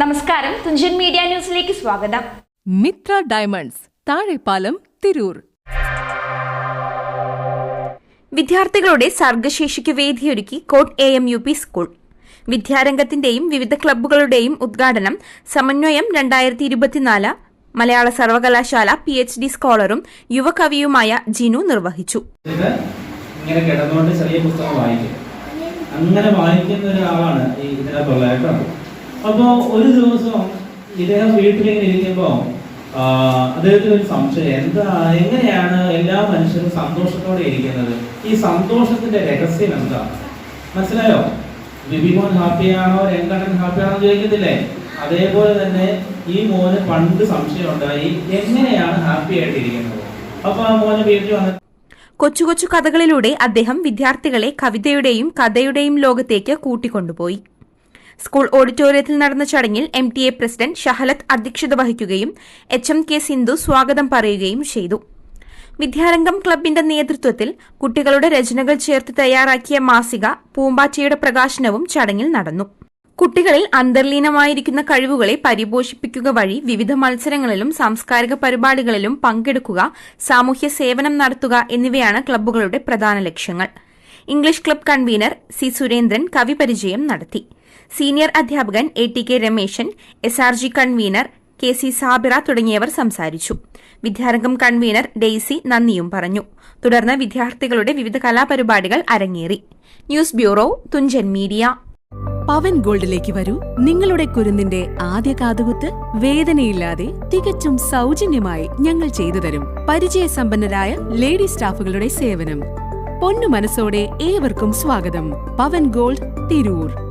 നമസ്കാരം. തുഞ്ചൻ മീഡിയ ന്യൂസിലേക്ക് സ്വാഗതം. മിത്ര ഡയമണ്ട്സ് താഴെപ്പാലം തിരൂർ. വിദ്യാർത്ഥികളുടെ സർഗശേഷിക്ക് വേദിയൊരുക്കി Kott A M U P school. വിദ്യാരംഗത്തിന്റെയും വിവിധ ക്ലബ്ബുകളുടെയും ഉദ്ഘാടനം സമന്വയം രണ്ടായിരത്തി ഇരുപത്തിനാല് മലയാള സർവകലാശാല പി എച്ച് ഡി സ്കോളറും യുവകവിയുമായ ജിനു നിർവഹിച്ചു. ഇങ്ങനെ കിടന്നുകൊണ്ട് ചെറിയ പുസ്തകം വായിക്കും. അങ്ങനെ വായിക്കുന്ന ഒരാളാണ് ഈ ഇതിനകത്തുള്ള കേട്ടോ. അപ്പോൾ ഒരു ദിവസം ഇദ്ദേഹം വീട്ടിലിങ്ങനെ ഇരിക്കുമ്പോൾ അദ്ദേഹത്തിന് ഒരു സംശയം. എന്താ എങ്ങനെയാണ് എല്ലാ മനുഷ്യരും സന്തോഷത്തോടെ ഇരിക്കുന്നത്? ഈ സന്തോഷത്തിന്റെ രഹസ്യം എന്താ? മനസ്സിലായോ? ബിബിമോൻ ഹാപ്പിയാണോ രംഗണൻ ഹാപ്പിയാണോ ചോദിക്കത്തില്ലേ? അതേപോലെ തന്നെ ഈ മോന് പണ്ട് സംശയം ഉണ്ടായി എങ്ങനെയാണ് ഹാപ്പി ആയിട്ടിരിക്കുന്നത് അപ്പൊ ആ മോന് വീട്ടിൽ വന്നിട്ട് കൊച്ചു കൊച്ചു കഥകളിലൂടെ അദ്ദേഹം വിദ്യാർത്ഥികളെ കവിതയുടെയും കഥയുടെയും ലോകത്തേക്ക് കൂട്ടിക്കൊണ്ടുപോയി. സ്കൂൾ ഓഡിറ്റോറിയത്തിൽ നടന്ന ചടങ്ങിൽ M T A president Shahalath അധ്യക്ഷത വഹിക്കുകയും എച്ച് എം കെ സിന്ധു സ്വാഗതം പറയുകയും ചെയ്തു. വിദ്യാരംഗം ക്ലബിന്റെ നേതൃത്വത്തിൽ കുട്ടികളുടെ രചനകൾ ചേർത്ത് തയ്യാറാക്കിയ മാസിക പൂമ്പാറ്റയുടെ പ്രകാശനവും ചടങ്ങിൽ നടന്നു. കുട്ടികളിൽ അന്തർലീനമായിരിക്കുന്ന കഴിവുകളെ പരിപോഷിപ്പിക്കുക വഴി വിവിധ മത്സരങ്ങളിലും സാംസ്കാരിക പരിപാടികളിലും പങ്കെടുക്കുക സാമൂഹ്യ സേവനം നടത്തുക എന്നിവയാണ് ക്ലബ്ബുകളുടെ പ്രധാന ലക്ഷ്യങ്ങൾ. English club convener C Surendran കവിപരിചയം നടത്തി. സീനിയർ അധ്യാപകൻ A T K Rameshan S R G convener K C Sabira തുടങ്ങിയവർ സംസാരിച്ചു. വിദ്യാരംഗം കൺവീനർ ഡെയ്സി നന്ദിയും പറഞ്ഞു. തുടർന്ന് വിദ്യാർത്ഥികളുടെ വിവിധ കലാപരിപാടികൾ അരങ്ങേറി. News bureau Thunchan media. Pavan ഗോൾഡിലേക്ക് വരൂ. നിങ്ങളുടെ കുരുന്നിന്റെ ആദ്യ കാതുകുത്ത് വേദനയില്ലാതെ തികച്ചും സൗജന്യമായി ഞങ്ങൾ ചെയ്തു തരും. പരിചയസമ്പന്നരായ ലേഡി സ്റ്റാഫുകളുടെ സേവനം. പൊന്നു മനസ്സോടെ ഏവർക്കും സ്വാഗതം. പവൻ ഗോൾഡ് തിരൂർ.